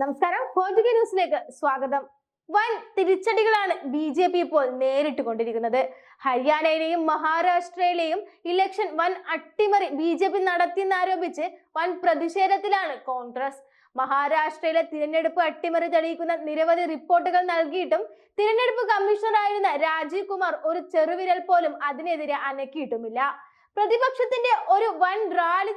ന്യൂസിലേക്ക് സ്വാഗതം. വൻ തിരിച്ചടികളാണ് ബി ജെ പി ഇപ്പോൾ നേരിട്ട് കൊണ്ടിരിക്കുന്നത് ഹരിയാനയിലെയും മഹാരാഷ്ട്രയിലെയും ഇലക്ഷൻ വൻ അട്ടിമറി ബി ജെ പി നടത്തിയെന്നാരോപിച്ച് വൻ പ്രതിഷേധത്തിലാണ് കോൺഗ്രസ്. മഹാരാഷ്ട്രയിലെ തിരഞ്ഞെടുപ്പ് അട്ടിമറി തെളിയിക്കുന്ന നിരവധി റിപ്പോർട്ടുകൾ നൽകിയിട്ടും തിരഞ്ഞെടുപ്പ് കമ്മീഷണറായിരുന്ന രാജീവ് കുമാർ ഒരു ചെറുവിരൽ പോലും അതിനെതിരെ അനക്കിയിട്ടുമില്ല. പ്രതിപക്ഷത്തിന്റെ ഒരു വൻ റാലി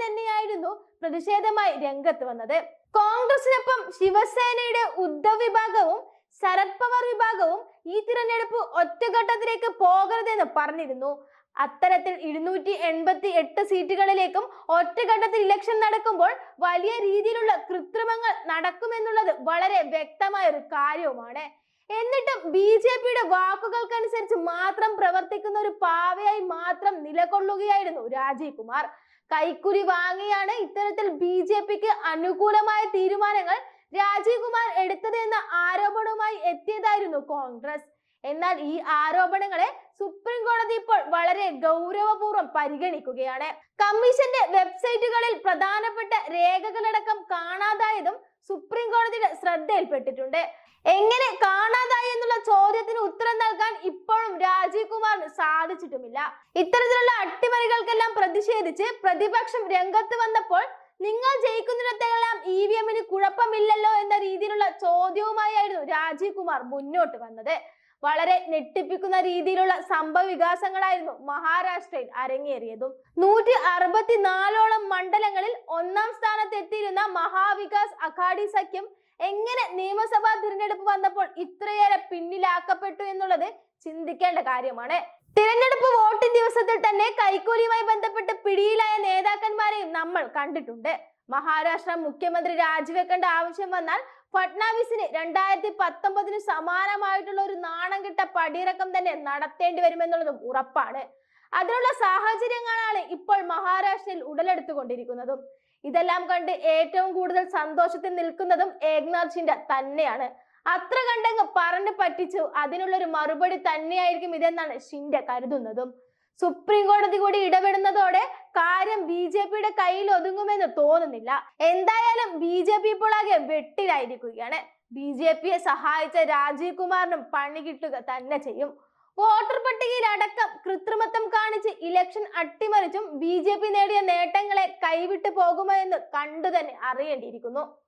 പ്രതിഷേധമായി രംഗത്ത് വന്നത്. കോൺഗ്രസിനൊപ്പം ശിവസേനയുടെ ഉദ്ധവ് വിഭാഗവും ശരത് പവാർ വിഭാഗവും ഈ തിരഞ്ഞെടുപ്പ് ഒറ്റഘട്ടത്തിലേക്ക് പോകരുതെന്ന് പറഞ്ഞിരുന്നു. അത്തരത്തിൽ ഇരുന്നൂറ്റി എൺപത്തി എട്ട് സീറ്റുകളിലേക്കും ഒറ്റഘട്ടത്തിൽ ഇലക്ഷൻ നടക്കുമ്പോൾ വലിയ രീതിയിലുള്ള കൃത്രിമങ്ങൾ നടക്കുമെന്നുള്ളത് വളരെ വ്യക്തമായ ഒരു കാര്യവുമാണ്. എന്നിട്ടും ബി ജെ പിയുടെ വാക്കുകൾക്കനുസരിച്ച് മാത്രം പ്രവർത്തിക്കുന്ന ഒരു പാവയായി മാത്രം നിലകൊള്ളുകയായിരുന്നു രാജീവ് കുമാർ. കൈക്കുരി വാങ്ങിയാണ് ഇത്തരത്തിൽ ബി ജെ പിക്ക് അനുകൂലമായ തീരുമാനങ്ങൾ രാജീവ് കുമാർ എടുത്തത് എന്ന ആരോപണവുമായി എത്തിയതായിരുന്നു കോൺഗ്രസ്. എന്നാൽ ഈ ആരോപണങ്ങളെ സുപ്രീം കോടതി ഇപ്പോൾ വളരെ ഗൗരവപൂർവം പരിഗണിക്കുകയാണ്. കമ്മീഷന്റെ വെബ്സൈറ്റുകളിൽ പ്രധാനപ്പെട്ട രേഖകളടക്കം കാണാതായതും സുപ്രീം കോടതിയുടെ ശ്രദ്ധയിൽപ്പെട്ടിട്ടുണ്ട്. എങ്ങനെ കാണാതായി എന്നുള്ള ചോദ്യത്തിന് ഉത്തരം നൽകാൻ ഇപ്പോഴും രാജീവ് കുമാറിന് സാധിച്ചിട്ടുമില്ല. ഇത്തരത്തിലുള്ള അട്ടിമറികൾക്കെല്ലാം പ്രതിഷേധിച്ച് പ്രതിപക്ഷം രംഗത്ത് വന്നപ്പോൾ നിങ്ങൾ ജയിക്കുന്നിടത്തെല്ലാം ഇ വി എമ്മിന് കുഴപ്പമില്ലല്ലോ എന്ന രീതിയിലുള്ള ചോദ്യവുമായിരുന്നു രാജീവ് കുമാർ മുന്നോട്ട് വന്നത്. വളരെ ഞെട്ടിപ്പിക്കുന്ന രീതിയിലുള്ള സംഭവ വികാസങ്ങളായിരുന്നു മഹാരാഷ്ട്രയിൽ അരങ്ങേറിയതും. നൂറ്റി അറുപത്തിനാലോളം മണ്ഡലങ്ങളിൽ ഒന്നാം സ്ഥാനത്തെത്തിയിരുന്ന മഹാവികാസ് അഘാഡി സഖ്യം എങ്ങനെ നിയമസഭാ തിരഞ്ഞെടുപ്പ് വന്നപ്പോൾ ഇത്രയേറെ പിന്നിലാക്കപ്പെട്ടു എന്നുള്ളത് ചിന്തിക്കേണ്ട കാര്യമാണ്. തിരഞ്ഞെടുപ്പ് വോട്ടിംഗ് ദിവസത്തിൽ തന്നെ കൈക്കൂലിയുമായി ബന്ധപ്പെട്ട് പിടിയിലായ നേതാക്കന്മാരെയും നമ്മൾ കണ്ടിട്ടുണ്ട്. മഹാരാഷ്ട്ര മുഖ്യമന്ത്രി രാജിവെക്കേണ്ട ആവശ്യം വന്നാൽ ഫട്നാവിസിന് രണ്ടായിരത്തി പത്തൊമ്പതിന് സമാനമായിട്ടുള്ള ഒരു നാണം കിട്ട പടിയിറക്കം തന്നെ നടത്തേണ്ടി വരുമെന്നുള്ളതും ഉറപ്പാണ്. അതിനുള്ള സാഹചര്യങ്ങളാണ് ഇപ്പോൾ മഹാരാഷ്ട്രയിൽ ഉടലെടുത്തുകൊണ്ടിരിക്കുന്നതും. ഇതെല്ലാം കണ്ട് ഏറ്റവും കൂടുതൽ സന്തോഷത്തിൽ നിൽക്കുന്നതും ഏക്നാഥ് ഷിൻഡ തന്നെയാണ്. അത്ര കണ്ടങ്ങ് പറഞ്ഞു പറ്റിച്ചു അതിനുള്ളൊരു മറുപടി തന്നെയായിരിക്കും ഇതെന്നാണ് ഷിൻഡ കരുതുന്നതും. സുപ്രീം കോടതി കൂടി ഇടപെടുന്നതോടെ കാര്യം ബി ജെ പിയുടെ കയ്യിൽ ഒതുങ്ങുമെന്ന് തോന്നുന്നില്ല. എന്തായാലും ബി ജെ പി ഇപ്പോൾ ആകെ വെട്ടിലായിരിക്കുകയാണ്. ബി ജെ പിയെ സഹായിച്ച രാജീവ് കുമാറിനും പണി കിട്ടുക തന്നെ ചെയ്യും. വോട്ടർ പട്ടികയിൽ അടക്കം കൃത്രിമത്വം കാണിച്ച് ഇലക്ഷൻ അട്ടിമറിച്ചും ബി നേടിയ നേട്ടങ്ങളെ കൈവിട്ടു പോകുമോ എന്ന് കണ്ടു തന്നെ അറിയേണ്ടിയിരിക്കുന്നു.